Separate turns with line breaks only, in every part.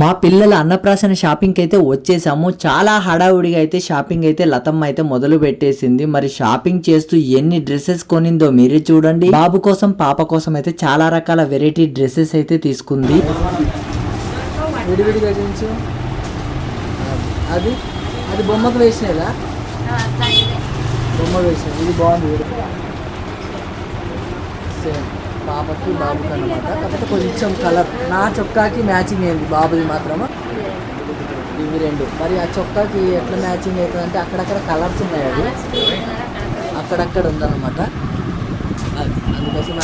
మా పిల్లల అన్నప్రాసన షాపింగ్ అయితే వచ్చేసాము. చాలా హడావుడిగా అయితే షాపింగ్ అయితే లతమ్మ అయితే మొదలు పెట్టేసింది. మరి షాపింగ్ చేస్తూ ఎన్ని డ్రెస్సెస్ కొనిందో మీరే చూడండి. బాబు కోసం పాప కోసం అయితే చాలా రకాల వెరైటీ డ్రెస్సెస్ అయితే తీసుకుంది.
అది? అది బొమ్మకు వేసినదా బొమ్మ వేసినది ఇది బాగుంది. సేమ్. పాపకి బాబుకి అనమాట కాకపోతే కొంచెం కలర్. నా చొక్కాకి మ్యాచింగ్ అయింది బాబుది మాత్రము. ఇవి రెండు. మరి ఆ చొక్కాకి ఎట్లా మ్యాచింగ్ అవుతుంది అంటే అక్కడక్కడ కలర్స్ ఉన్నాయి అది అక్కడక్కడ ఉందన్నమాట. అందుకోసం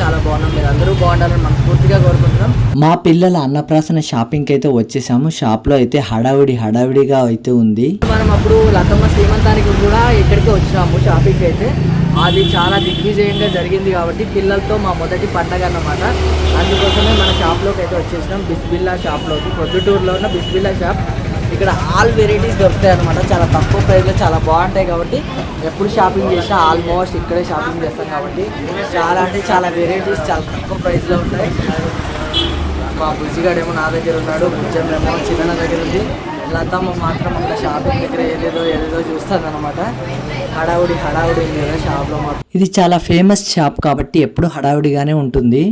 చాలా బాగున్నాం. మీరు అందరూ బాగుండాలని మనస్ఫూర్తిగా కోరుకుంటున్నాం.
మా పిల్లల అన్నప్రాసన షాపింగ్ అయితే వచ్చేసాము. షాప్లో అయితే హడావిడి హడావిడిగా అయితే ఉంది.
మనం అప్పుడు లతమ్మ శ్రీమంతానికి కూడా ఇక్కడికి వచ్చినాము షాపింగ్ అయితే. అది చాలా దిగ్విజయంగా జరిగింది కాబట్టి పిల్లలతో మా మొదటి పండగ అన్నమాట. అందుకోసమే మన షాప్లోకి అయితే వచ్చేసినాం. బిస్బిల్లా షాప్లోకి పొద్దుటూరులో ఉన్న బిస్బిల్లా షాప్. ఇక్కడ ఆల్ వెరైటీస్ దొరుకుతాయి అనమాట చాలా తక్కువ ప్రైస్లో చాలా బాగుంటాయి కాబట్టి ఎప్పుడు షాపింగ్ చేసినా ఆల్మోస్ట్ ఇక్కడే షాపింగ్ చేస్తాం కాబట్టి చాలా అంటే చాలా వెరైటీస్ చాలా తక్కువ ప్రైస్లో ఉంటాయి. మా బుజ్జిగాడేమో నా దగ్గర ఉన్నాడు బుజ్జమ్మేమో చిన్న దగ్గర ఉంది. లతమ్మ మాత్రం అక్కడ షాపింగ్ దగ్గర ఏదేదో ఏదేదో చూస్తుంది అనమాట హడావుడి హడావుడి ఉంది కదా షాప్లో మాత్రం.
ఇది చాలా ఫేమస్ షాప్ కాబట్టి ఎప్పుడు హడావిడిగానే ఉంటుంది.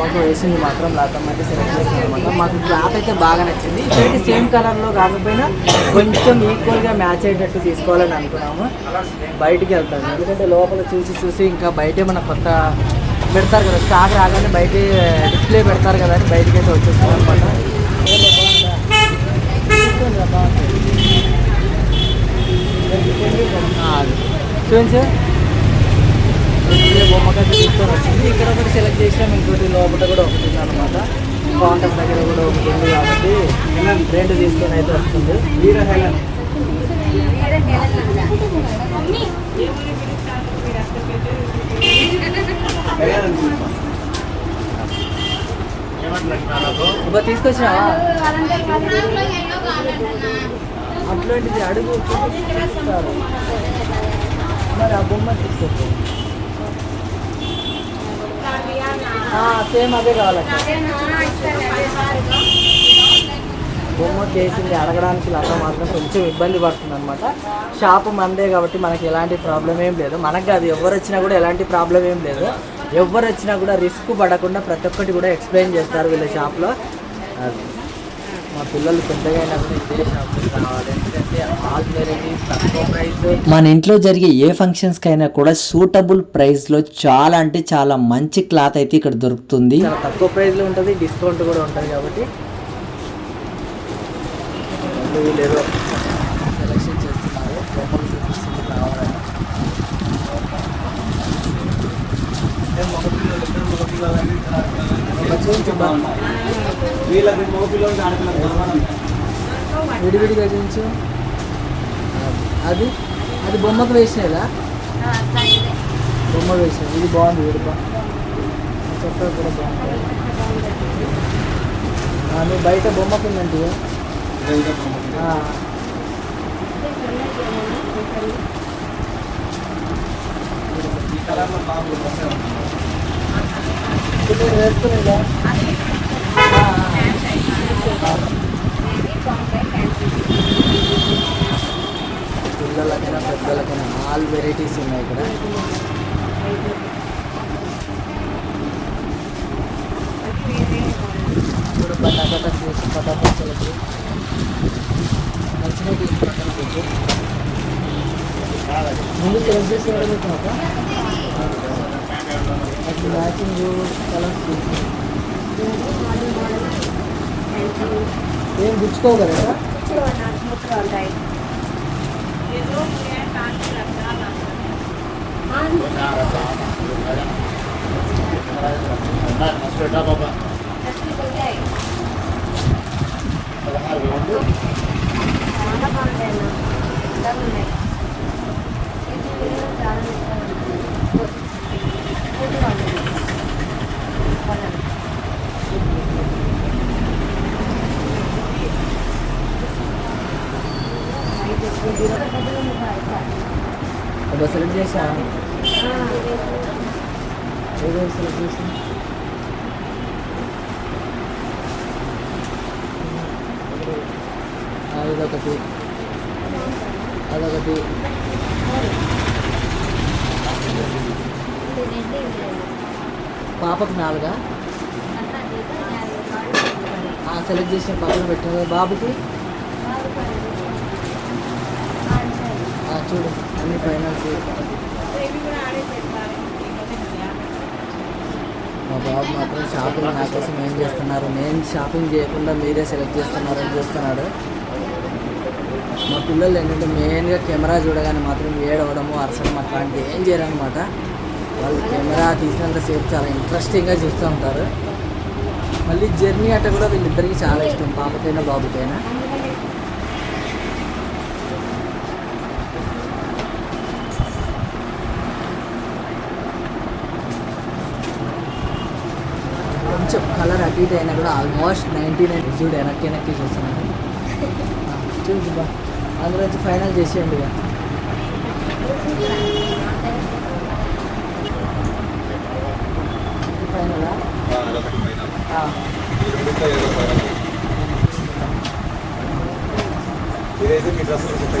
మాకు వేసింది మాత్రం లతమ్మ అయితే సెలెక్ట్ చేసింది అనమాట మాకు క్లాత్ అయితే బాగా నచ్చింది. ఇక్కడికి సేమ్ కలర్లో కాకపోయినా కొంచెం ఈక్వల్గా మ్యాచ్ అయ్యేటట్టు తీసుకోవాలని అనుకున్నాము. బయటికి వెళ్తాము. ఎందుకంటే లోపల చూసి చూసి ఇంకా బయటే మన కొత్త పెడతారు కదా స్టాక్ రాగానే బయట డిస్ప్లే పెడతారు కదా అని బయటికి అయితే వచ్చేస్తాం అనమాట చూడండి సార్. బొమ్మకైతే తీసుకొని వచ్చింది ఇక్కడ ఒకటి సెలెక్ట్ చేసినాం ఇంకోటి లోపల కూడా ఒకటి ఉందన్నమాట కాంటాక్ట్ దగ్గర కూడా ఒకటి ఉంది కాబట్టి రెండు తీసుకొని అయితే వస్తుంది ఇప్పుడు తీసుకొచ్చినావా? అట్లాంటిది అడుగు చూపిస్తారు మరి ఆ బొమ్మ తీసుకొచ్చు సేమ్ అదే కావాలక్క బొమ్మ చేసింది అడగడానికి లత మాత్రం కొంచెం ఇబ్బంది పడుతుంది అనమాట షాప్ మందే కాబట్టి మనకి ఎలాంటి ప్రాబ్లం ఏం లేదు. మనకు అది ఎవరు వచ్చినా కూడా ఎలాంటి ప్రాబ్లం ఏం లేదు. ఎవరు వచ్చినా కూడా రిస్క్ పడకుండా ప్రతి ఒక్కటి కూడా ఎక్స్ప్లెయిన్ చేస్తారు వీళ్ళ షాప్లో. మా పిల్లలు పెద్దగా అయినా కూడా ఇదే షాప్లో కావాలి ఎందుకంటే ఆల్ వెరైటీస్ తక్కువ ప్రైస్.
మన ఇంట్లో జరిగే ఏ ఫంక్షన్స్ కైనా కూడా సూటబుల్ ప్రైస్లో చాలా అంటే చాలా మంచి క్లాత్ అయితే ఇక్కడ దొరుకుతుంది.
చాలా తక్కువ ప్రైస్లో ఉంటుంది డిస్కౌంట్ కూడా ఉంటుంది కాబట్టి. వాళ్ళు వీళ్ళు ఏదో సెలెక్షన్ చేస్తున్నారు బొమ్మలు చూపిస్తుంది కావాలని బా. విడివిడిగా చూపించు అది? అది బొమ్మకు వేసినదా? బొమ్మ వేసినది. ఇది బాగుంది వీడి బా చొక్కా కూడా బాగుంది. నువ్వు బయట బొమ్మ కిందంటే వేసుకునేదా పిల్లలకైనా పెద్దలకైనా ఆల్ వెరైటీస్ ఉన్నాయి ఇక్కడ ఇప్పుడు పటాకట చేసి పటాపటలకి నచ్చినవి ఈ పక్కన పెట్టు ముందు సెలెక్ట్ చేసి అడుగుతున్నాక అది మ్యాచింగ్ కలర్స్ చూసి ఏం గుచ్చుకోవు కదా
చాలా బాగుంటాయి అన్న. చాలా Ada
selesai Ada Ada kopi. Ada kopi. Ada kopi. పాపకు నాలుగా? ఆ, సెలెక్ట్ చేసిన పక్కన పెట్టిన బాబుకి? చూడు. అన్ని ఫైనల్స్ మా బాబు మాత్రం షాపింగ్ నా కోసం ఏం చేస్తున్నారు? నేను షాపింగ్ చేయకుండా మీరే సెలెక్ట్ చేస్తున్నారని చూస్తున్నాడు. మా పిల్లలు ఏంటంటే మెయిన్గా కెమెరా చూడగానే మాత్రం ఏడవడము అరసడం అట్లాంటివి ఏం చేయరనమాట వాళ్ళు కెమెరా తీసినంతసేపు చాలా ఇంట్రెస్టింగ్గా చూస్తూ ఉంటారు. మళ్ళీ జర్నీ అట కూడా వీళ్ళిద్దరికి చాలా ఇష్టం పాపకైనా బాబుకైనా. కొంచెం కలర్ అటు ఇటు అయినా కూడా ఆల్మోస్ట్ నైంటీ నైన్ చూడు వెనక్కి వెనక్కి చూస్తున్నాను చూసి బా అందులో ఫైనల్ చేసేయండి ఇక.
ఇదైతే మీ డ్రెస్ సెట్ అవుతా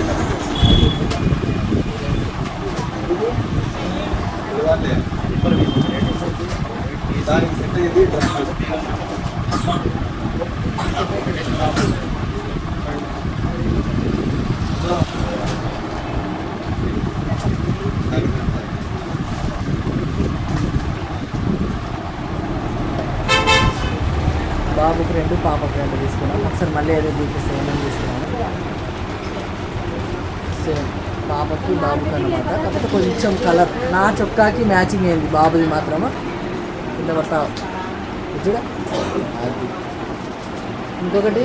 దానికి సెట్ అయ్యేది డ్రెస్.
బాబుకి రెండు పాపకి రెండు తీసుకున్నాం. ఒకసారి మళ్ళీ ఏదో చూపిస్తాం ఏమేమి తీసుకున్నాము సేమ్. పాపకి బాబుకి అనమాట కాకపోతే కొంచెం కలర్. నా చొక్కాకి మ్యాచింగ్ అయింది బాబుది మాత్రము. కింద పడతావు చూడ. అది ఇంకొకటి.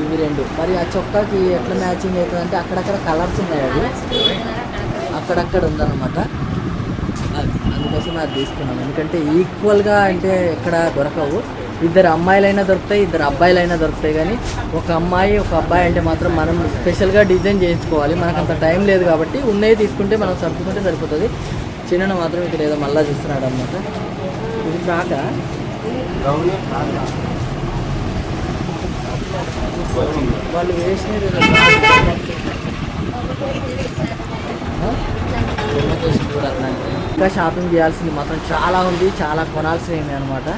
ఇవి రెండు. మరి ఆ చొక్కాకి ఎట్లా మ్యాచింగ్ అవుతుంది అంటే అక్కడక్కడ కలర్స్ ఉన్నాయి అది అక్కడక్కడ ఉందన్నమాట. అందుకోసం అది తీసుకున్నాం. ఎందుకంటే ఈక్వల్గా అంటే ఎక్కడ దొరకవు. ఇద్దరు అమ్మాయిలైనా దొరుకుతాయి ఇద్దరు అబ్బాయిలైనా దొరుకుతాయి. కానీ ఒక అమ్మాయి ఒక అబ్బాయి అంటే మాత్రం మనం స్పెషల్గా డిజైన్ చేయించుకోవాలి. మనకు అంత టైం లేదు కాబట్టి ఉన్నవి తీసుకుంటే మనం సర్దుకుంటే సరిపోతుంది. చిన్న మాత్రం ఇక్కడ ఏదో మళ్ళా చూస్తున్నాడు అనమాట ఇది కాక వాళ్ళు వేసినది ఏదో ఆ? ఇంకా షాపింగ్ చేయాల్సింది మాత్రం చాలా ఉంది. చాలా కొనాల్సినవి అనమాట